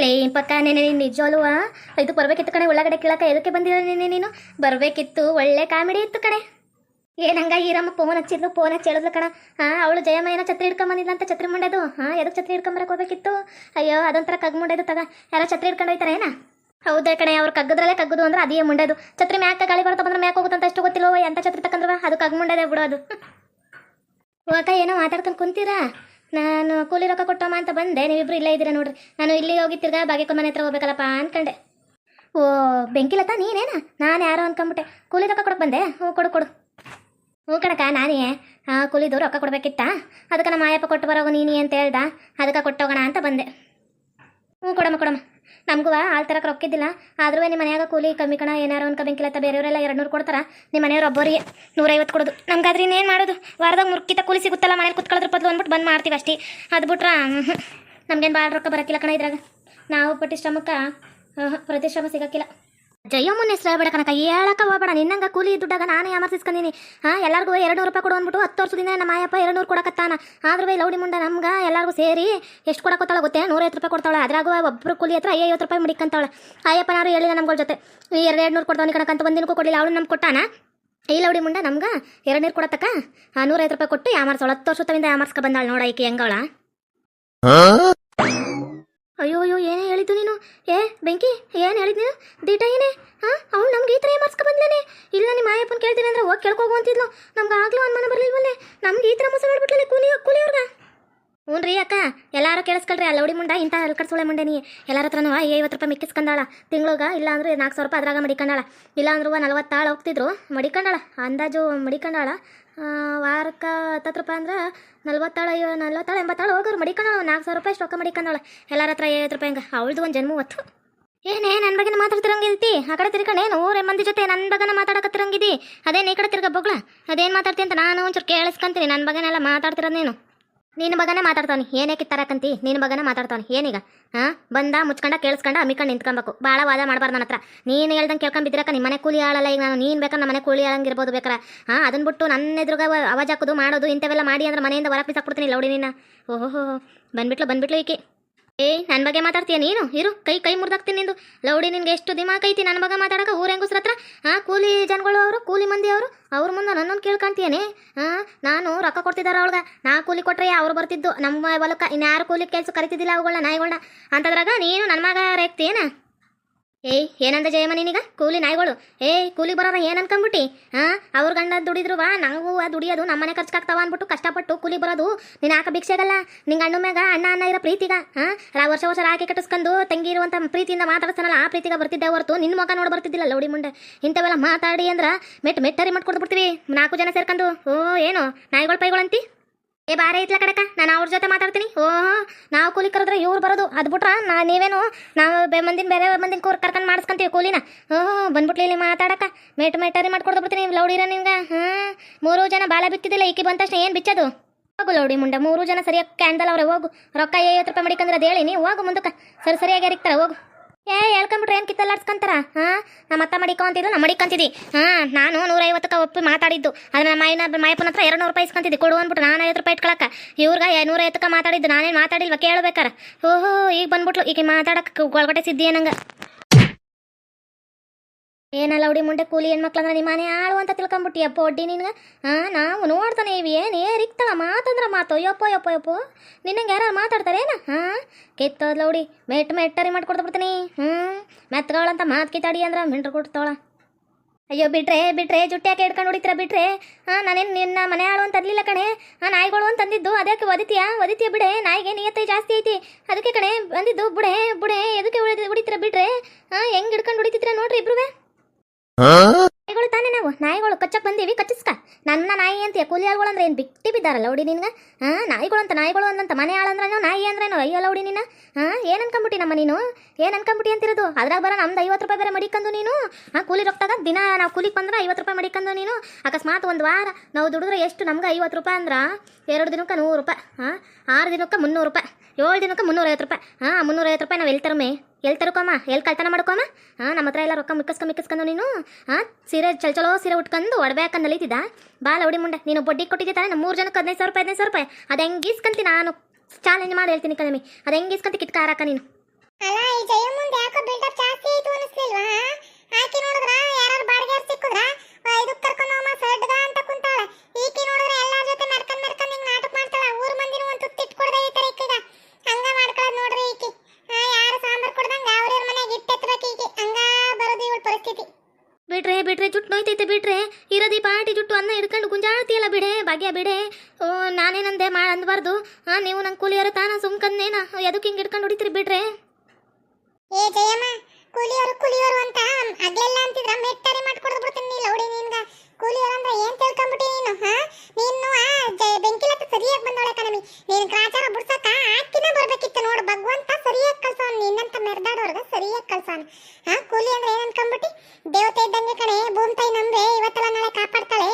ಲೇ, ಪಕ್ಕ, ನೆನೆ ನಿಜವಲ್ವಾ ಇದು ಬರ್ಬೇಕಿತ್ತು ಕಣೆ ಒಳಗಡೆ ಕೇಳಕ್ಕ ಎದಕ್ಕೆ ಬಂದಿರೋ ನೆನೆ, ನೀನು? ಬರಬೇಕಿತ್ತು, ಒಳ್ಳೆ ಕಾಮಿಡಿ ಇತ್ತು ಕಣೆ. ಏನಂಗ ಈರಮ್ಮ ಫೋನ್ ಹಚ್ಚಿದ್ಲು ಫೋನ್ ಹಚ್ಚಿ ಹೇಳಿದ್ಲು ಕಣ. ಹಾಂ ಅವಳು ಜಯಮ್ಮ ಏನೋ ಛತ್ರಿ ಹಿಡ್ಕೊಂಬಂದಿಲ್ಲ ಅಂತ ಛತ್ರಿ ಮುಂಡೆದು. ಹಾಂ ಎದಕ್ಕೆ ಛತ್ರಿ ಹಿಡ್ಕೊಂಬರಕ್ಕೆ ಹೋಗ್ಬೇಕಿತ್ತು? ಅಯ್ಯೋ, ಅದೊಂಥರ ಕಗ್ ಮುಂಡೆದು ತಗ. ಯಾರೋ ಛತ್ರಿ ಹಿಡ್ಕೊಂಡು ಹೋಯ್ತಾರೆ, ಏನ? ಹೌದಾ ಕಣೆ, ಅವ್ರು ಕಗ್ಗದ್ರಲ್ಲೇ ಕಗ್ಗುದು ಅಂದ್ರೆ ಅದೇ ಮುಂಡೆದು. ಛತ್ರಿ ಮ್ಯಾಕ ಗಾಳಿ ಬರ್ತಾ ಬಂದ್ರೆ ಮ್ಯಾಕ್ ಹೋಗುತ್ತಂತ ಅಷ್ಟು ಗೊತ್ತಿಲ್ಲೋ ಎಂತ ಛತ್ರಿ ತಕಂದ್ರವ? ಅದು ಕಗ್ ಮುಂಡೆದೆ ಬಿಡೋದು. ಓಕೆ ಏನೋ ಮಾತಾಡ್ಕೊಂಡು ಕುಂತೀರಾ? ನಾನು ಕೂಲಿ ರೊಕ್ಕ ಕೊಟ್ಟಮ್ಮ ಅಂತ ಬಂದೆ. ನೀವಿಬ್ರು ಇಲ್ಲೇ ಇದ್ದೀರಾ ನೋಡ್ರಿ. ನಾನು ಇಲ್ಲಿ ಹೋಗಿ ತಿರ್ಗಾ ಬಾಗೇಕೊಂಡ್ ಮನೆ ಹತ್ರ ಹೋಗ್ಬೇಕಲ್ಲಪ್ಪ ಅನ್ಕಂಡೆ. ಓ ಬೆಂಕಿಲತ್ತ ನೀನೇನಾ? ನಾನು ಯಾರೋ ಅನ್ಕೊಂಬಿಟ್ಟೆ. ಕೂಲಿ ರೊಕ್ಕ ಕೊಡಕ್ಕೆ ಬಂದೆ. ಹ್ಞೂ ಕೊಡು ಕೊಡು. ಹ್ಞೂ ಕಣಕ್ಕ ನಾನೇ. ಕೂಲಿದು ರೊಕ್ಕ ಕೊಡ್ಬೇಕಿತ್ತ? ಅದಕ್ಕೆ ನಮ್ಮ ಆಯಪ್ಪ ಕೊಟ್ಟು ಬರೋಗು ನೀನಿ ಅಂತ ಹೇಳ್ದ? ಅದಕ್ಕೆ ಕೊಟ್ಟೋಗೋಣ ಅಂತ ಬಂದೆ. ಹ್ಞೂ ಕೊಡಮ್ಮ ಕೊಡಮ್ಮ. ನಮಗೂ ಆಲ್ ತರಕ್ಕೆ ರೊಕ್ಕಿದ್ದಿಲ್ಲ ಆದ್ರೂ ನಿಮ್ಮ ಮನ್ಯಾಗ ಕೂಲಿ ಕಮ್ಮಿ ಕಣ, ಏನಾರು ಒಂದು ಬೆಂಕಿಲತ್ತ ಬೇರೆಯವರೆಲ್ಲ ಎರಡು ನೂರು ಕೊಡ್ತಾರೆ. ನಿಮ್ಮ ಮನೆಯವ್ರು ಒಬ್ಬರಿಗೆ ನೂರೈವತ್ತು ಕೊಡೋದು. ನಮ್ಗಾದ್ರೆ ಇನ್ನೇನು ಮಾಡೋದು? ವಾರದಾಗ ಮುರ್ಕಿತ ಕೂಲಿ ಸಿಗುತ್ತಲ್ಲ, ಮನೇಲಿ ಕುತ್ಕೊಳ್ಳೋದ್ರ ಬದಲು ಅಂದ್ಬಿಟ್ಟು ಬಂದು ಮಾಡ್ತೀವಿ ಅಷ್ಟೇ. ಅದು ಬಿಟ್ರೆ ನಮ್ಗೇನು ಭಾಳ ರೊಕ್ಕ ಬರೋಕ್ಕಿಲ್ಲ ಕಣ ಇದ್ರಾಗ. ನಾವು ಪಟ್ಟಿ ಶ್ರಮಕ್ಕೆ ಪ್ರತಿ ಶ್ರಮ ಸಿಗಕ್ಕಿಲ್ಲ ಜಯಮ್ಮನ ಹೆಸರು ಹೇಳ್ಬೇಡ ಕಣಕ ಹೇಳಕ ಹೋಗ್ಬೇಡ. ನಿನ್ನಂಗ ಕೂಲಿ ದುಡ್ಡಾಗ ನಾನೇ ಯಾಮರ್ಸಿಸ್ಕೊಂಡಿನಿ ಹಾ ಎಲ್ಲರಿಗೂ ಎರಡು ನೂರು ರೂಪಾಯಿ ಕೊಡು ಅಂದ್ಬಿಟ್ಟು ಹತ್ತು ವರ್ಷದಿಂದ ನಮ್ಮ ಮಾಯಪ್ಪ ಎರಡು ನೂರು ಕೊಡಕತ್ತಾನ. ಆದ್ರೂ ಬೈ ಲೌಡಿ ಮುಂಡ ನಮ್ಗ ಎಲ್ಲರಿಗೂ ಸೇರಿ ಎಷ್ಟು ಕೊಡಕೊತ್ತಾಳ ಗೊತ್ತೇ? ನೂರೈವತ್ತು ರೂಪಾಯಿ ಕೊಡ್ತಾಳೆ? ಅದ್ರಾಗ ಒಬ್ಬರು ಕೂಲಿ ಹತ್ರ ಐವತ್ತು ರೂಪಾಯಿ ಮುಡಿಕಂತಾಳೆ. ಅಯ್ಯಪ್ಪನಾರು ಹೇಳಿಲ್ಲ ನಮ್ಗಳ ಜೊತೆ. ಈ ಎರಡು ಎರಡು ನೂರು ಕೊಡ್ತಾವನಿ ಕಣಕಂತ ಒಂದಿನಕ್ಕೂ ಕೊಡಲಿಲ್ಲ ಅವಳು ನಮ್ಗೆ ಕೊಟ್ಟಾನ? ಈ ಲೌಡಿ ಮುಂಡ ನಮ್ಗ ಎರಡು ನೀರು ಕೊಡತಕ್ಕ ನೂರೈವತ್ತು ರೂಪಾಯಿ ಕೊಟ್ಟು ಯಾಮರ್ಸೋಳ. ಹತ್ತು ವರ್ಷದಿಂದ ಯಾಮರ್ಸ್ಕ ಬಂದಾಳ ನೋಡ ಈಕೆ ಹೆಂಗವಳ. ಅಯ್ಯೋ ಅಯ್ಯೋ ಏನೇ ಹೇಳಿದ್ದು ನೀನು? ಏ, ಬೆಂಕಿ ಏನು ಹೇಳಿದ್ ನೀನು ದೀಟ ಏನೇ? ಹಾಂ, ಅವ್ನು ನಮ್ಗೆ ಈ ಥರ ಏಮಾರ್ಸ್ಕ ಬಂದ್ಲೇನೆ ಇಲ್ಲ, ನಿಮ್ಮ ಮಾಯಪ್ಪನ ಕೇಳ್ತೀನಿ ಅಂದ್ರೆ ಹೋಗಿ ಕೇಳ್ಕೋಗು ನಮ್ಗೆ ಆಗ್ಲೂ ಅನುಮಾನ ಬರಲಿಲ್ವಲ್ಲೇ? ನಮ್ಗೆ ಈ ಥರ ಮೋಸ ಮಾಡಿಬಿಟ್ಲೇ ಕೂಲಿ ಕೂಲಿಯವ್ರಿಗೆ? ಹ್ಞೂ ರೀ ಅಕ್ಕ, ಎಲ್ಲಾರು ಕೇಳಿಸ್ಕೊಳ್ರಿ ಅಲ್ಲ ಲೌಡಿ ಮುಂಡ ಇಂಥ ಹಲ್ಕಡ್ಸೋಳೆ ಮುಂಡೆ ನೀ. ಎಲ್ಲರ ಹತ್ರನೂ ಐವತ್ತು ರೂಪಾಯಿ ಮಿಕ್ಕಿಸ್ಕೊಂಡಾಳ ತಿಂಗ್ಳಿಗೆ ಇಲ್ಲ ಅಂದ್ರೆ ನಾಲ್ಕು ಸಾವಿರ ರೂಪಾಯಿ ಅದ್ರಾಗ ಮಡಿಕೊಂಡಾಳ. ಇಲ್ಲ ಅಂದ್ರೂ ನಲ್ವತ್ತಾಳು ಹೋಗ್ತಿದ್ರು, ಮಡಿಕೊಂಡಾಳ. ಅಂದಾಜು ಮಡಿಕೊಂಡಾಳ ವಾರಕ್ಕೆ ಹತ್ತತ್ತು ರೂಪಾಯಿ ಅಂದ್ರೆ ನಲ್ವತ್ತಾಳು ಐವ ನಲ್ವತ್ತಾಳು, ಎಂಬತ್ತಾಳು ಹೋಗೋರು ಮಡಿಕೊಂಡಾಳ. ನಾಲ್ಕು ಸಾವಿರ ರೂಪಾಯಿ ಸ್ಟೊಕ್ಕ ಮಡಿಕೊಂಡಾಳ. ಎಲ್ಲರ ಹತ್ರ ಐವತ್ತು ರೂಪಾಯಿ ಹಂಗೆ. ಅವಳ್ದು ಒಂದು ಜನ್ಮ ಹೊತ್ತು. ಏನೇ ನನ್ನ ಬಗ್ಗೆ ಮಾತಾಡ್ತಿರಂಗಿದ್ದಿ ಆ ಕಡೆ ತಿರ್ಕೊಂಡೇನು ಊರ ಮಂದಿ ಜೊತೆ ನನ್ನ ಬಗ್ಗೆ ಮಾತಾಡಕತ್ತಿರಂಗಿದ್ದಿ ಅದೇನು ಈ ಕಡೆ ತಿರ್ಗ ಬೊಗ್ಳ? ಅದೇನು ಮಾತಾಡ್ತೀನಿ ಅಂತ ನಾನು ಒಂಚೂರು ಕೇಳಿಸ್ಕೊಂತೀನಿ. ನನ್ನ ಬಗ್ಗೆನೆಲ್ಲ ಮಾತಾಡ್ತಿರೋದು ನೀನು. ನಿನ್ನ ಬಗನೇ ಮಾತಾಡ್ತಾನೆ ಏನೇ ಕಿತ್ತಾರಕಂತಿ ನಿನ್ನ ಮಗನೇ ಮಾತಾಡ್ತಾನೆ ಏನೀಗ ಹಾಂ ಬಂದ, ಮುಚ್ಕೊಂಡ, ಕೇಳಿಸ್ಕೊಂಡ, ಅಮ್ಮಿಕೊಂಡು ನಿಂತ್ಕೊಬೇಕು. ಭಾಳ ವಾದ ಮಾಡಬಾರ್ದು ನನ್ನ ಹತ್ರ. ನೀನು ಹೇಳ್ದಂಗೆ ಕೇಳ್ಕೊಂಬಿದ್ರಕ್ಕ ನಿಮ್ಮ ಮನೆ ಕೂಲಿ ಆಳಲ್ಲ ಈಗ ನಾನು. ನೀನು ಬೇಕಾ ನಮ್ಮ ಮನೆ ಕೂಲಿ ಆಳಂಗಿರ್ಬೋದು ಬೇಕಾರೆ. ಹಾಂ ಅದನ್ನ ಬಿಟ್ಟು ನನ್ನ ಎದುರುಗ ಅವಾಜ್ ಹಾಕೋದು, ಮಾಡೋದು ಇಂಥವೆಲ್ಲ ಮಾಡಿ ಅಂದ್ರೆ ಮನೆಯಿಂದ ಹೊರಗೆ ಬಿಸಾಕ್ಬಿಡ್ತೀನಿ ಲೌಡಿ ನಿನ್ನ. ಓಹೋ ಬಂದ್ಬಿಟ್ಲು ಬಂದ್ಬಿಟ್ಲು ಈಕೆ. ಏ ನನ್ನ ಬಗ್ಗೆ ಮಾತಾಡ್ತೀಯ ನೀನು? ಇರು, ಕೈ ಕೈ ಮುರಿದಾಗ್ತೀನಿ ನಿಂದು. ಲೌಡಿ, ನಿನ್ಗೆ ಎಷ್ಟು ದಿಮಾಕ್ ಐತಿ ನನ್ನ ಬಗ್ಗೆ ಮಾತಾಡಕ? ಊರ ಹೆಂಗಸ್ರ ಹತ್ರ? ಕೂಲಿ ಜನಗಳು ಅವರು, ಕೂಲಿ ಮಂದಿ ಅವರು, ಅವ್ರ ಮುಂದೆ ನನ್ನನ್ನು ಕೇಳ್ಕೊಂತೀಯನೇ? ಹಾಂ ನಾನು ರೊಕ್ಕ ಕೊಡ್ತಿದ್ದಾರೆ ಅವಳಗ? ನಾ ಕೂಲಿ ಕೊಟ್ರೆ ಅವ್ರು ಬರ್ತಿದ್ದು? ನಮ್ಮ ಹೊಲಕ್ಕೆ ಇನ್ಯಾರು ಕೂಲಿ ಕೆಲಸ ಕರಿತಿದ್ದಿಲ್ಲ ಅವುಗಳನ್ನ ನಾಯಿಗಳನ್ನ ಅಂತದ್ರಾಗ ನೀನು ನನ್ನ ಮಗ ರೇಗ್ತೀಯೇನ ಏಯ್, ಏನಂದ ಜಯಮ್ಮ ನೀನೀಗ? ಕೂಲಿ ನಾಯಿಗಳು. ಏಯ್, ಕೂಲಿ ಬರೋರ ಏನು ಅನ್ಕೊಂಬಿಟ್ಟಿ ಹಾಂ ಅವ್ರ ಗಂಡ ದುಡಿದ್ರು ಬಾ ನಾವು ಆ ದುಡಿಯೋದು. ನಮ್ಮನೆ ಖರ್ಚಾಗ್ತಾವ ಅಂದ್ಬಿಟ್ಟು ಕಷ್ಟಪಟ್ಟು ಕೂಲಿ ಬರೋದು. ನೀನು ಹಾಕ ಭಿಕ್ಷೆಗಲ್ಲ. ನಿಂಗೆ ಅಣ್ಣ ಮ್ಯಾಗ ಅಣ್ಣ ಅಣ್ಣ ಇರೋ ಪ್ರೀತಿಗ ಹಾಂ ವರ್ಷ ವರ್ಷ ರಾಕಿ ಕಟ್ಟಿಸ್ಕೊಂಡು ತಂಗಿ ಇರುವಂಥ ಪ್ರೀತಿಯಿಂದ ಮಾತಾಡ್ತಾನಲ್ಲ ಆ ಪ್ರೀತಿಗ ಬರ್ತಿದ್ದೆ ಹೊರತು. ನಿನ್ನ ಮುಖ ನೋಡಿ ಬರ್ತಿದ್ದಿಲ್ಲ ಲೌಡಿ ಮುಂಡೆ. ಇಂಥವೆಲ್ಲ ಮಾತಾಡಿ ಅಂದ್ರೆ ಮೆಟ್ ಮೆಟ್ಟರಿ ಮಾಡ್ಕೊಡ್ಬಿಡ್ತೀವಿ ನಾಲ್ಕು ಜನ ಸೇರ್ಕೊಂಡು. ಓ, ಏನು? ನಾಯಿಗಳು ಪೈಗಳಂತಿ? ಏ, ಬಾರೆ ಐತ್ಲ ಕಡಕ ನಾನು ಅವ್ರ ಜೊತೆ ಮಾತಾಡ್ತೀನಿ. ಓ ನಾವು ಕೂಲಿ ಕರೆದ್ರೆ ಇವ್ರು ಬರೋದು. ಅದು ಬಿಟ್ರ, ನಾ ನೀವೇನು, ನಾವು ಬೆ ಮಂದಿನ ಬೇರೆ ಮಂದಿನ ಕೂರ್ ಕರ್ಕೊಂಡು ಮಾಡಿಸ್ಕೊಂತೀವಿ ಕೂಲಿನ? ಹ್ಞೂ ಬಂದ್ಬಿಟ್ಲಿ ಇಲ್ಲಿ ಮಾತಾಡಕ. ಮೇಟ್ ಮೇಟರಿ ಮಾಡ್ಕೊಡ್ದು ಬಿಡ್ತೀನಿ ಲೌಡಿರ ನಿಮ್ಗೆ. ಹಾಂ, ಮೂರು ಜನ ಬಾಲ ಬಿತ್ತಿದ್ದಿಲ್ಲ, ಈಕೆ ಬಂದ ತಕ್ಷಣ ಏನು ಬಿಚ್ಚದು? ಹೋಗು ಲೌಡಿ ಮುಂಡ, ಮೂರು ಜನ ಸರಿಯಾಗಿ ಕ್ಯಾಂಡಲ್ ಅವ್ರೆ, ಹೋಗು. ರೊಕ್ಕ ಐವತ್ತು ರೂಪಾಯಿ ಮಡಿಕಂದ್ರೆ ಅದು ಹೇಳಿ, ನೀವು ಹೋಗು ಮುಂದಕ್ಕೆ. ಸರಿ, ಸರಿಯಾಗಿ ಅರಿಕ್ತಾರೆ ಹೋಗು. ಏ, ಹೇಳ್ಕೊಂಬಿಟ್ರೆ ಏನು ಕಿತ್ತಲ್ಲಾಡ್ಸ್ಕೊಂತಾರ ಹಾಂ? ನಮ್ಮ ಅತ್ತ ಮಡಿಕೊಂತಿದ್ದು ನಮ್ಮ ಮಡಿಕಂತಿದ್ದಿ ಹಾಂ, ನಾನು ನೂರೈವತ್ತಕ್ಕೆ ಒಪ್ಪಿ ಮಾತಾಡಿದ್ದು. ಅದು ನಮ್ಮ ಮಾಯಿನ ಮಾಯಪ್ಪನ ಹತ್ರ ಎರಡು ನೂರು ರೂಪಾಯಿ ಇಸ್ಕೊಂತಿದ್ದಿ. ಕೊಡು ಅಂದ್ಬಿಟ್ಟು ನಾನು ಐವತ್ತು ರೂಪಾಯಿ ಇಟ್ಕೊಳಕ್ಕೆ. ಇವ್ರಿಗೆ ನೂರೈವತ್ತಕ್ಕೆ ಮಾತಾಡಿದ್ದು. ನಾನೇನು ಮಾತಾಡಿಲ್ವ? ಕೇಳಬೇಕಾರ. ಓಹೋ, ಈಗ ಬಂದ್ಬಿಟ್ಲು. ಈಗ ಮಾತಾಡಕ್ಕೆ ಒಳಗಡೆ ಸಿದ್ದಿ ಏನಂಗ? ಏನಲ್ಲ ಹುಡಿ ಮುಂಡೆ ಕೂಲಿ ಹೆಣ್ಮಕ್ಳಂದ್ರೆ ನಿಮ್ಮ ಮನೆ ಆಳು ಅಂತ ತಿಳ್ಕೊಂಬಿಟ್ಟಿ ಅಪ್ಪ ಒಡ್ಡಿ ನಿನ್ಗೆ? ಹಾಂ ನಾವು ನೋಡ್ತಾನೆ ಇವಿ. ಏನು ಏ ರಿಕ್ತಳ ಮಾತಂದ್ರೆ ಮಾತು. ಯಪ್ಪೋ ಯಪ್ಪೋ ಯಪ್ಪೋ. ನಿನ್ನಂಗೆ ಯಾರು ಮಾತಾಡ್ತಾರೇನ ಹಾಂ ಕಿತ್ತೋದ್ಲ ಲೌಡಿ ಮೆಟ್ ಮೆಟ್ಟರಿ ಮಾಡಿ ಬಿಡ್ತೀನಿ. ಹ್ಞೂ ಮೆತ್ತಗಳಂತ ಮಾತು ಕಿತ್ತಾಡಿ ಅಂದ್ರೆ ಮಿಂಡ್ರು ಕೊಡ್ತಾಳ. ಅಯ್ಯೋ, ಬಿಟ್ರೆ ಬಿಟ್ರೆ, ಜುಟ್ಟಿ ಹಾಕಿ ಹಿಡ್ಕೊಂಡು ಹೊಡಿತೀರ ಬಿಟ್ರೆ? ಹಾಂ ನಾನೇನು ನಿನ್ನ ಮನೆ ಆಳು ಅಂತ ಅನ್ಲಿಲ್ಲ ಕಣೆ? ಆ, ನಾಯಿಗಳು ಅಂತ ಅಂದಿದ್ದು ಅದಕ್ಕೆ ಒದಿತೀಯಾ? ಒದಿತೀಯ ಬಿಡೆ. ನಾಯಿಗೆ ನಿಯತ್ತೆ ಜಾಸ್ತಿ ಐತಿ. ಅದಕ್ಕೆ ಕಣೆ ಬಂದಿದ್ದು, ಬುಡೆ ಬುಡೆ. ಎದಕ್ಕೆ ಉಳಿದ ಹೊಡಿತೀರ ಬಿಟ್ರೆ? ಹಾಂ ಹೆಂಗೆ ಹಿಡ್ಕೊಂಡು ಹೊಡಿತಿದ್ರ ನೋಡ್ರಿ ಇಬ್ರುವೆ ನಾಯಿಗಳು ತಾನೇ ನಾವು? ನಾಯಿಗಳು ಕಚ್ಚಕ್ ಬಂದೀವಿ, ಕಚ್ಚಿಸ್ಕ. ನನ್ನ ನಾಯಿ ಅಂತ ಕೂಲಿ ಆಳ್ಗಳು ಅಂದ್ರೆ ಏನ್ ಬಿಟ್ಟಿ ಬಿದ್ದಾರಲ್ಲ ಲೌಡಿ ನಿನ್ಗ? ಹಾ ನಾಯಿಗಳು ಅಂತ ನಾಯಿಗಳು ಅಂದಂತ ಮನೆ ಆಳಂದ್ರೆ ನಾವು ನಾಯಿ ಅಂದ್ರೆನೋ? ಅಯ್ಯೋ ಲೌಡಿ ನಿನ್ನ ಹಾ, ಏನ್ ಅನ್ಕೊಂಬಿಟ್ಟಿ ನಮ್ಮ ನೀನು? ಏನ್ ಅನ್ಕೊಂಬಿಟ್ಟಿ ಅಂತಿರೋದು? ಅದ್ರಾಗ ಬರ ನಮ್ದು ಐವತ್ತು ರೂಪಾಯಿ ಬೇರೆ ಮಡಿಕಂದು ನೀನು? ಆ ಕೂಲಿ ರೊಕ್ಕದಾಗ ದಿನ ನಾವು ಕೂಲಿಗೆ ಬಂದ್ರೆ ಐವತ್ತು ರೂಪಾಯಿ ಮಡಿಕಂದು ನೀನು? ಅಕಸ್ಮಾತ್ ಒಂದ್ ವಾರ ನಾವು ದುಡಿದ್ರೆ ಎಷ್ಟು ನಮ್ಗೆ ಐವತ್ತು ರೂಪಾಯಿ ಅಂದ್ರೆ? ಎರಡು ದಿನಕ್ಕೆ ನೂರು ರೂಪಾಯಿ. ಹಾ, ಆರು ದಿನಕ್ಕೆ ಮುನ್ನೂರು ರೂಪಾಯಿ. ಏಳು ದಿನಕ್ಕೆ ಮುನ್ನೂರೈವತ್ತು ರೂಪಾಯಿ. ಹಾ, ಮುನ್ನೂರೈವತ್ತು ರೂಪಾಯಿ ನಾವು ಎಲ್ಲಿ ತರಮೆ ಎಲ್ಲಿ ತರ್ಕೊಮ್ಮ? ಎಲ್ಲಿ ಕಳ್ತನ ಮಾಡ್ಕೊಮ್ಮ? ಹಾಂ ನಮ್ಮ ಹತ್ರ ಎಲ್ಲ ರೊಕ್ಕ ಮಿಕ್ಕಸ್ಕೊ ಮಿಕ್ಕಸ್ಕೊಂಡು ನೀನು. ಹಾಂ ಸೀರೆ ಚಲ್ ಚಲೋ ಸೀರೆ ಉಟ್ಕೊಂಡು ಒಡವೆ ನಲಿತಿದ್ದ? ನಲೀತಿದ್ದ ಬಾ, ಲೌಡಿ ಮುಂಡೆ. ನೀನು ಬಡ್ಡಿ ಕೊಟ್ಟಿದ್ದೆ ತಾನೆ ಮೂರು ಜನಕ್ಕೆ ಹದಿನೈದು ಸಾವಿರ ರೂಪಾಯಿ, ಹದಿನೈದು ಸಾವಿರ ರೂಪಾಯಿ. ಅದು ಹೆಂಗೆ ಇಸ್ಕಂತಿ ನಾನು? ಚಾಲೆಂಜ್ ಮಾಡಿ, ಹೇಳ್ತೀನಿ ಕಣಮಿ ಅದು ಹೆಂಗೆ ಇಸ್ಕಂತಿ ಕಿಟ್ಕ ಹಾರಾಕ ನೀನು? ಅಲ್ಲ, ಈ ಜಯ ಮುಂದೆ ಯಾಕೋ ಬಿಲ್ಡಪ್ ಜಾಸ್ತಿ ಆಯ್ತು ಅನಿಸ್ಲಿಲ್ವಾ ಹಾಕಿ ನೋಡಿದ್ರ ಯಾರು ಬಾಡಿಗೆ ಸಿಕ್ಕಿದ್ರ ಇದಕ್ಕೆ ಕರ್ಕೊಂಡು ಹೋಗಮ್ಮ ಸಡ್ಗ ಅಂತ ಕುಂತಾಳ ಈಕಿ ನೋಡಿದ್ರೆ ಎಲ್ಲಾರ ಜೊತೆ ಮೆರ್ಕಂಡ್ ಮೆರ್ಕಂಡ್ ಹಿಂಗ್ ನಾಟಕ ಮಾಡ್ತಾಳ ಊರ್ ಮಂದಿನ ಒಂದು ತುತ್ತು ಇಟ್ಕೊಡ್ದೆ ಐತಾರೆ ಈಕಿಗ ಹಂಗ ಮಾಡ್ಕೊಳ್ಳೋದು ನೋಡ್ರಿ ಈಕಿ ಆ, ಯಾರು ಸಾಂಬಾರ್ ಕೊಡ್ದಂಗ ಅವ್ರ ಮನೆಗೆ ಇಟ್ಟೆತ್ಬೇಕು ಈಕಿ ಹಂಗ ಬರೋದು ಇವಳ ಪರಿಸ್ಥಿತಿ ಬಿಟ್ರೆ ಬಿಟ್ರೆ ಜುಟ್ಟು ನೋಯ್ತೈತೆ ಬಿಟ್ರೆ ಇರೋದಿ ಪಾಟಿ ಜುಟ್ಟು ಅನ್ನ ಹಿಡ್ಕೊಂಡು ಗುಂಜಾಡ್ತೀಯಲ್ಲ ಬಿಡೆ, ಭಾಗ್ಯ ಬಿಡೆ. ಓ, ನಾನೇನಂದೆ ಮಾ ಅಂದಬಾರ್ದು. ಹಾಂ ನೀವು ನಂಗೆ ಕೂಲಿಯರ ತಾನ ಸುಮ್ಕಂದೇನ ಎದಕ್ಕೆ ಹಿಂಗೆ ಹಿಡ್ಕೊಂಡು ಹೊಡಿತೀರಿ ಬಿಡ್ರೆ? ಏ, ಜಯಮ್ಮ ಕೂಲಿಯವರು ಕೂಲಿಯವರು ಅಂತ. ಅಗ್ಲೆಲ್ಲ ಅಂತಿದ್ರ ಮೆಟ್ಟರಿ ಮಾಡ್ಕೊಡ್ದು ಬಿಡ್ತೀನಿ ನೀ ಲೌಡಿ ನಿನ್ಗ. ಕೂಲಿಯವರು ಅಂದ್ರೆ ಏನ್ ತಿಳ್ಕೊಂಬಿಟ್ಟಿ ನೀನು, ಹಾ? ನೀನು ಬೆಂಕಿಲತ್ತ ಸರಿಯಾಗಿ ಬಂದೋಳೆ ಕಣಮಿ. ನೀನ್ ಗ್ರಾಚಾರ ಬಿಡ್ಸಕ್ಕ ಆಕಿನ ಬರ್ಬೇಕಿತ್ತು ನೋಡು ಭಗವಂತ ಸರಿಯಾಗಿ ಕಳ್ಸೋನ್ ನಿನ್ನಂತ ಮೆರ್ದಾಡೋರ್ಗ ಸರಿಯಾಗಿ ಕಲ್ಸಾನ ಹಾ ಕೂಲಿ ಅಂದ್ರೆ ಏನ್ ಅನ್ಕೊಂಬಿಟ್ಟಿ? ದೇವತೆ ಇದ್ದಂಗೆ ಕಣೆ, ಭೂಮಿ ತಾಯಿ ಇವತ್ತೆಲ್ಲ ಇವತ್ತಲ್ಲ ನಾಳೆ ಕಾಪಾಡ್ತಾಳೆ.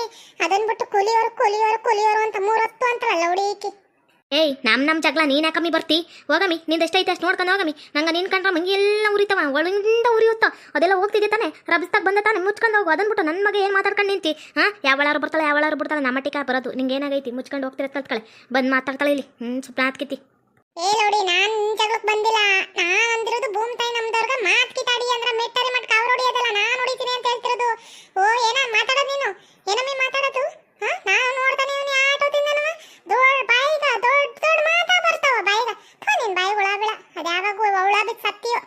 ಅದನ್ ಬಿಟ್ಟು ಕೂಲಿಯವರು ಕೂಲಿಯವರು ಕೂಲಿಯವರು ಅಂತ ಮೂರತ್ತು ಅಂತಾಳಲ್ಲ ಈಕಿ ಏಯ್, ನಮ್ ನಮ್ ಜಗಳ, ನೀನ್ ಕಮ್ಮಿ ಬರ್ತಿ? ಹೋಗಮ್ಮಿ, ನಿಂದು ಎಷ್ಟೈತೆ ಅಷ್ಟು ನೋಡ್ಕೊಂಡು ಹೋಗಮಿ ನಂಗ ನಿನ್ ಮಂಗಿ ಎಲ್ಲ ಉರಿತವ, ಒಳಗಿಂದ ಉರಿಯುತ್ತ. ಅದೆಲ್ಲ ಹೋಗ್ತಿದೆ ತಾನೆ? ರಬ್ಸ್ತಾಗ ಬಂದ ತಾನೆ, ಮುಚ್ಕೊಂಡು ಹೋಗು. ಅದನ್ ಬಿಟ್ಟು ನನ್ನ ಮಗ ಏನು ಮಾತಾಡ್ಕೊಂಡು ನಿಂತಿ? ಹಾ ಯಾವಳಾರು ಬರ್ತಾಳೆ, ಯಾವಳಾರು ಬಿಡ್ತಾಳೆ ನಮ್ಮ ಟಿಕ ಬರೋದು. ನಿಂಗೆ ಏನಾಗೈತಿ ಮುಚ್ಕೊಂಡು ಹೋಗ್ತಿರತ್ತೆ ಕಲ್ತ್ಕಳೆ. ಬಂದ್ ಮಾತಾಡ್ತಾಳೆ ಇಲ್ಲಿ. ಸುಪ್ನ ಹಾತ್ಕಿತಿ ಏ ನೋಡಿ ನಾನ್ ಜಗಳಕ್ಕೆ ಬಂದಿಲ್ಲ. ನಾನು ಅಂದಿರೋದು ಭೂಮಿ ತಾಯಿ ನಮ್ದವ್ರಗ ಮಾತ್ ಕಿತಾಡಿ ಅಂದ್ರ ಮೆಟ್ಟರಿ ಮಟ್ಕ ಅವ್ರ ಹೊಡಿಯೋದಲ್ಲ ನಾನ್ ಹೊಡಿತೀನಿ ಅಂತ ಹೇಳ್ತಿರೋದು ಓ ಏನ ಮಾತಾಡೋದ್ ನೀನು ಏನಮ್ಮಿ ಮಾತಾಡೋದು ಹಾ ನಾನು ನೋಡ್ತಾನೆ ಇವನು ಆಟೋ ತಿಂದನವ ದೊಡ್ಡ ಬಾಯಿಗ ದೊಡ್ಡ ದೊಡ್ಡ ಮಾತಾ ಬರ್ತಾವ ಬಾಯಿಗ ಥು ನಿನ್ ಬಾಯಿ ಹುಳ ಬಿಳ ಅದ್ಯಾವಾಗೂ ಅವಳ ಬಿಟ್ಟು ಸತ್ತಿಯೋ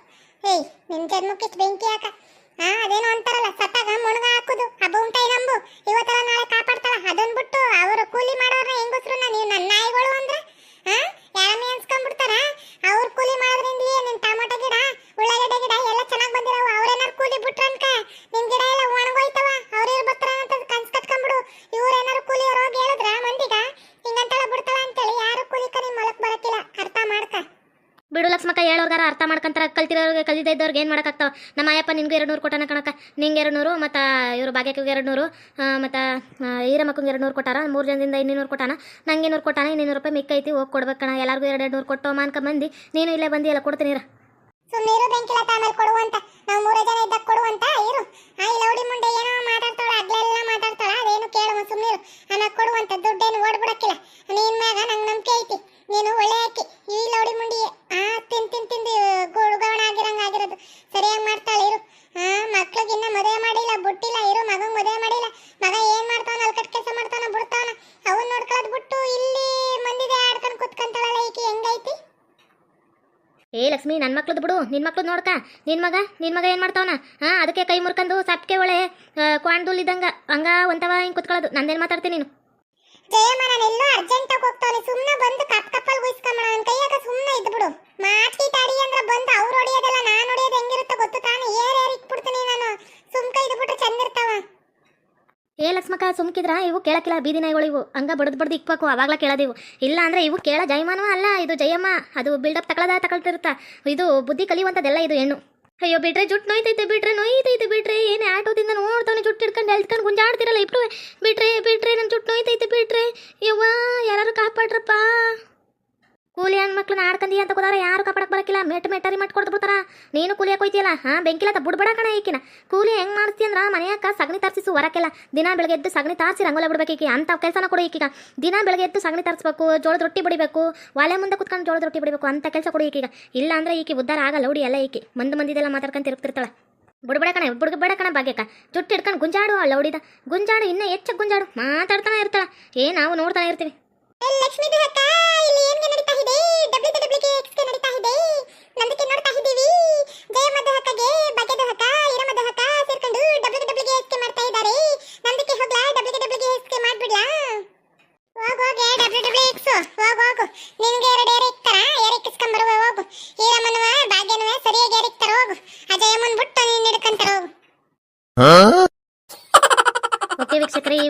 ಏಯ್ ನಿನ್ ಜನ್ಮಕ್ಕಿಷ್ಟು ಬೆಂಕಿ ಯಾಕ ಹಾ ಅದೇನೋ ಅಂತಾರಲ್ಲ ಸತ್ತಾಗ ಮುಣಗ ಹಾಕುದು ಆ ಭೂಮಿ ತಾಯಿ ನಂಬು ಇವತ್ತೆಲ್ಲ ನಾಳೆ ಕಾಪಾಡ್ತಾಳ ಅದನ್ ಬಿಟ್ಟು ಅವರು ಕೂಲಿ ಮಾಡೋರ್ನ ಹೆಂಗಸ್ರನ್ನ ನೀವು ನನ್ನ ನಾಯಿಗಳು ಅಂದ್ರೆ ಹಾ ಯಾರನ್ನ ಎನ್ಸ್ಕೊಂಡ್ಬಿಡ್ತಾರ ಅವ್ರ ಕೂಲಿ ಮಾಡೋದ್ರಿಂದಲೇ ನಿನ್ ಟೊಮೊಟೊ ಗಿಡ ಉಳ್ಳಾಗಡ್ಡೆ ಗಿಡ ಎಲ್ಲ ಚೆನ್ನಾಗಿ ಬಂದಿರವು ಅವ್ರೇನಾರು ಕೂಲಿ ಬಿಟ್ರನ್ಕ ನಿನ್ ಗಿಡ ಎಲ್ಲ ಒಣಗೋಯ್ತವ ಅವ್ರೇರು ಬರ್ತಾರ ಅಂತ ಕನ್ಸ್ ಕಟ್ಕೊಂಡ್ಬಿಡು ಇವ್ರೇನಾರು ಕೂಲಿ ಹೋಗಿ ಹೇಳಿದ್ರ ಮಂದಿಗ ಹಿಂಗಂತಾಳ ಬಿಡ್ತಾಳ ಅಂತೇಳಿ ಯಾರು ಕೂಲಿಕ ನಿಮ್ ಹೊಲಕ್ ಬರಕಿಲ್ಲ ಅರ್ಥ ಮಾಡ್ಕ ಬಿಡು ಲಕ್ಷ್ಮಕ್ಕ ಅರ್ಥ ಮಾಡ್ಕೊಂತಾರ, ಕಲ್ತಿರೋರ್ಗೆ ಕಲಿದೇ ಇದ್ದವ್ರಿಗೆ ಏನು ಮಾಡೋಕ್ಕಾಗ್ತಾವ? ನಮ್ಮ ಅಯ್ಯಪ್ಪ ನಿನ್ಗೆ ಎರಡು ನೂರು ಕೊಟ್ಟಾನ ಕಣಕ್ಕ. ನಿಂಗೆ ಎರಡು ನೂರು ಮತ್ತು ಇವರು ಭಾಗ್ಯಕ್ಕೆ ಎರಡು ನೂರು ಮತ್ತು ಈರಮ್ಮಕ್ಕಂಗೆ ಎರಡು ನೂರು ಕೊಟ್ಟಾರ. ಮೂರು ಜನದಿಂದ ಇನ್ನೂರು ಕೊಟ್ಟಾನ. ನಂಗೆ ಇನ್ನೂರು ಕೊಟ್ಟಾನ ಇನ್ನೂರು ರೂಪಾಯಿ ಮಿಕ್ಕೈತಿ, ಹೋಗಿ ಕೊಡ್ಬೇಕು ಕಣ. ಎಲ್ಲರಿಗೂ ಎರಡು ಎರಡು ನೂರು ಕೊಟ್ಟು ಮಾನ್ಕ ಬಂದು. ನೀನು ಇಲ್ಲೇ ಬಂದು, ಎಲ್ಲ ಕೊಡ್ತೀನಿ ಇರ. ಆಮೇಲೆ ಕೊಡುವಂತ ನಾವು ಮೂರೇ ಜನ ಇದ್ದಾಗ ಕೊಡುವಂತ ಇರು. ಆ ಲೌಡಿ ಮುಂದೆ ಏನೋ ಮಾತಾಡ್ತಾಳ ಅಗ್ಲೆಲ್ಲ ಮಾತಾಡ್ತಾಳ, ಅದೇನು ಕೇಳುವ ಸುಮ್ಮನಿರು ಅನ್ನ ಕೊಡುವಂತ ದುಡ್ಡೇನು ಓಡ್ಬಿಡಕ್ಕಿಲ್ಲ. ನೀನ್ ಮ್ಯಾಗ ನಂಗೆ ನಂಬಿಕೆ ಐತಿ. ನೀನು ಒಳ್ಳೆ ಆಕಿ ಈ ಲೌಡಿ ಮುಂಡಿ ಆ ತಿನ್ ತಿನ್ ತಿಂದು ಗುಳುಗವಣ ಆಗಿರಂಗ ಆಗಿರೋದು ಸರಿಯಾಗಿ ಮಾಡ್ತಾಳೆ ಇರು ಆ ಮಕ್ಳಿಗಿನ್ನ ಮದುವೆ ಮಾಡಿಲ್ಲ ಬಿಟ್ಟಿಲ್ಲ ಇರು ಮಗಂಗ್ ಮದುವೆ ಮಾಡಿಲ್ಲ ಮಗ ಏನ್ ಮಾಡ್ತಾನ ಅಲ್ಕಟ್ ಕೆಲಸ ಮಾಡ್ತಾನ ಬಿಡ್ತಾನ ಅವನ್ ನೋಡ್ಕೊಳ್ಳೋದ್ ಬಿಟ್ಟು ಇಲ್ಲಿ ಮಂದಿದೆ ಆಡ್ಕೊಂಡ್ ಕುತ್ಕೊಂತಾಳಲ್ಲ ಈಕಿ ಹೆಂಗೈತಿ ಏ ಲಕ್ಷ್ಮಿ ನನ್ನ ಮಕ್ಳದ್ದು ಬಿಡು ನಿನ್ನ ಮಕ್ಳು ನೋಡ್ಕ. ನಿನ್ನ ಮಗ ನಿನ್ನ ಮಗ ಏನು ಮಾಡ್ತಾವನ? ಹಾಂ ಅದಕ್ಕೆ ಕೈ ಮುರ್ಕೊಂಡು ಸಪ್ಕೆ ಒಳೆ ಇದ್ದಂಗ. ಹಂಗ ಒಂತವ ಹಿಂಗೆ ಕುತ್ಕೊಳ್ಳೋದು. ನಂದೇನು ಮಾತಾಡ್ತೀನಿ ನೀನು? ಜಯಮ್ಮ ನಾನು ಎಲ್ಲೋ ಅರ್ಜೆಂಟ್ ಆಗಿ ಹೋಗ್ತಾನೆ ಸುಮ್ಮನೆ ಬಂದು ಕಪ್ ಕಪ್ಪಲ್ ಗುಯ್ಸ್ಕೊಂಬಣ ನನ್ನ ಕೈಯಾಗ ಸುಮ್ಮನೆ ಇದ್ಬಿಡು ಮಾತಿ ತಾಡಿ ಅಂದ್ರೆ ಬಂದು ಅವ್ರು ಹೊಡಿಯೋದಲ್ಲ, ನಾನು ಹೊಡಿಯೋದು ಹೆಂಗಿರುತ್ತೆ ಗೊತ್ತು ತಾನು. ಏರ್ ಏರ್ ಇಟ್ಬಿಡ್ತೀನಿ ನಾನು ಸುಮ್ಕ ಇದ್ಬಿಟ್ರೆ ಚಂದ ಇರ್ತಾವ ಏ ಲಕ್ಷ್ಮಕ್ಕ ಸುಮ್ಕಿದ್ರ, ಇವು ಕೇಳಕ್ಕಿಲ್ಲ ಬೀದಿ ನಾಯಿಗಳು ಇವು. ಹಂಗ ಬಡದ್ ಬಡ್ದು ಇಕ್ಬೇಕು ಅವಾಗ್ಲ ಕೇಳೋದಿವು. ಇಲ್ಲ ಅಂದ್ರೆ ಇವು ಕೇಳ ಜಯಮಾನವ ಅಲ್ಲ, ಇದು ಜಯಮ್ಮ. ಅದು ಬಿಲ್ಡಪ್ ತಗೊಳ್ಳದ ತಗೊಳ್ತಿರುತ್ತ ಇದು ಬುದ್ಧಿ ಕಲಿಯುವಂಥದ್ದೆಲ್ಲ ಇದು ಹೆಣ್ಣು. ಅಯ್ಯೋ ಬಿಟ್ರೆ ಜುಟ್ಟು ನೋಯ್ತೈತೆ ಬಿಟ್ರೆ ನೋಯ್ತೈತೆ ಬಿಟ್ರೆ. ಏನೇ ಆಟೋದಿಂದ ನೋಡ್ತಾನೆ ಜುಟ್ಟು ಹಿಡ್ಕೊಂಡು ಎಳ್ಕೊಂಡು ಗುಂಜಾಡ್ತಿರಲ್ಲ ಇಬ್ರು. ಬಿಟ್ರೆ ಬಿಟ್ರೆ ನನ್ನ ಜುಟ್ ನೋಯ್ತೈತೆ ಬಿಟ್ರೆ. ಯವ್ವ ಯಾರು ಕಾಪಾಡ್ರಪ್ಪ. ಕೂಲಿ ಹೆಣ್ಮಕ್ಳನ್ನ ಆಡ್ಕಂದಿ ಅಂತ ಹೋದಾರ ಯಾರು ಕಾಪಾಡಕ್ ಬರಕಿಲ್ಲ. ಮೆಟ್ ಮಟ್ ಕೊಟ್ಟು ಬಿಡ್ತಾರ. ನೀನು ಕೂಲಿಯಾಕ ಹೋಯ್ತಿಯಲ್ಲ ಹಾ ಬೆಂಕಿಲತ್ತ ಬುಡ್ಬೇಡ ಕಣ ಈಕಿನ. ಕೂಲಿ ಹೆಂಗ್ ಮಾಡ್ತಿ ಅಂದ್ರ ಮನೆಯಾಗ ಸಗಣಿ ತರಿಸು ಹೊರಕ್ಕೆಲ್ಲ ದಿನ ಬೆಳಗ್ಗೆ ಎದ್ದು ಸಗಣಿ ತಾರಿಸಿ ರಂಗೋಲೆ ಬಿಡ್ಬೇಕು ಈಕಿ. ಅಂತ ಕೆಲಸನ ಕೊಡು ಈಕೀಗ. ದಿನ ಬೆಳಗ್ಗೆ ಎದ್ದು ಸಗಣಿ ತರಿಸ್ಬೇಕು, ಜೋಳದ ರೊಟ್ಟಿ ಬಿಡಬೇಕು, ಒಲೆ ಮುಂದೆ ಕುತ್ಕೊಂಡು ಜೋಳದ ರೊಟ್ಟಿ ಬಿಡಬೇಕು ಅಂತ ಕೆಲಸ ಕೊಡು ಈಕೀಗ. ಇಲ್ಲ ಅಂದ್ರೆ ಈಕಿ ಉದ್ದಾರ ಆಗಲ್ಲ ಉಡಿ ಎಲ್ಲ ಈಕಿ. ಮಂದಿ ಮಂದಿದೆಲ್ಲ ಮಾತಾಡ್ಕೊಂಡು ತಿರುಗ್ತಿರ್ತಾಳ ಬುಡ್ಬೇಡ ಕಣ ಬುಡ್ಬೇಡ ಕಣ ಭಾಗ್ಯಕ್ಕ. ಜುಟ್ಟು ಹಿಡ್ಕೊಂಡು ಗುಂಜಾಡು ಅಲ್ಲ ಹುಡಿದ ಗುಂಜಾಡು, ಇನ್ನೂ ಹೆಚ್ಚು ಗುಂಜಾಡು. ಮಾತಾಡ್ತಾನೆ ಇರ್ತಾಳ. ಏ, ನಾವು ನೋಡ್ತಾನೆ ಇರ್ತೀವಿ. ಲಕ್ಷ್ಮೀ ಅಕ್ಕ ಇಲ್ಲಿ ಏನ್ ನಡೀತಾ ಇದೆ ಡಬ್ಲ್ಯೂ ಡಬ್ಲ್ಯೂ ಎಕ್ಸ್ಗೆ ನಡೀತಾ ಇದೆ ನಂದಕ್ಕೆ ನೋಡ್ತಾ ಇದ್ದೀವಿ ಜಯಮದ ಹಕ್ಕಗೆ ಬಗೆದ ಹಕ್ಕ ಇರಮದ ಹಕ್ಕ ಸೇರ್ಕೊಂಡು ಡಬ್ಲ್ಯೂ ಡಬ್ಲ್ಯೂ ಎಕ್ಸ್ಗೆ ಮಾಡ್ತಾ ಇದ್ದಾರೆ ನಂದಕ್ಕೆ ಹೋಗ್ಲಾ ಡಬ್ಲ್ಯೂ ಡಬ್ಲ್ಯೂ ಎಕ್ಸ್ಗೆ ಮಾಡ್ಬಿಡ್ಲಾ ಹೋಗ್ ಹೋಗೆ ಡಬ್ಲ್ಯೂ ಡಬ್ಲ್ಯೂ ಎಕ್ಸ್ ಹೋಗ್ ಹೋಗು ನಿನ್ಗೆ ಎರಡು ಏರ್ ಇಕ್ತಾರ ಏರ್ ಇಕ್ಕಿಸ್ಕೊಂಡ್ ಬರುವ ಹೋಗು ಈರಮ್ಮನವ ಭಾಗ್ಯನವ ಸರಿಯಾಗಿ ಏರ್ ಇಕ್ತಾರ ಹೋಗು ಅಜಯಮ್ಮನ್ ಬಿಟ್ಟು ನೀನ್ ಹಿಡ್ಕಂತಾರ ಹೋಗು ಓಕೆ ವೀಕ್ಷಕರೇ ಈ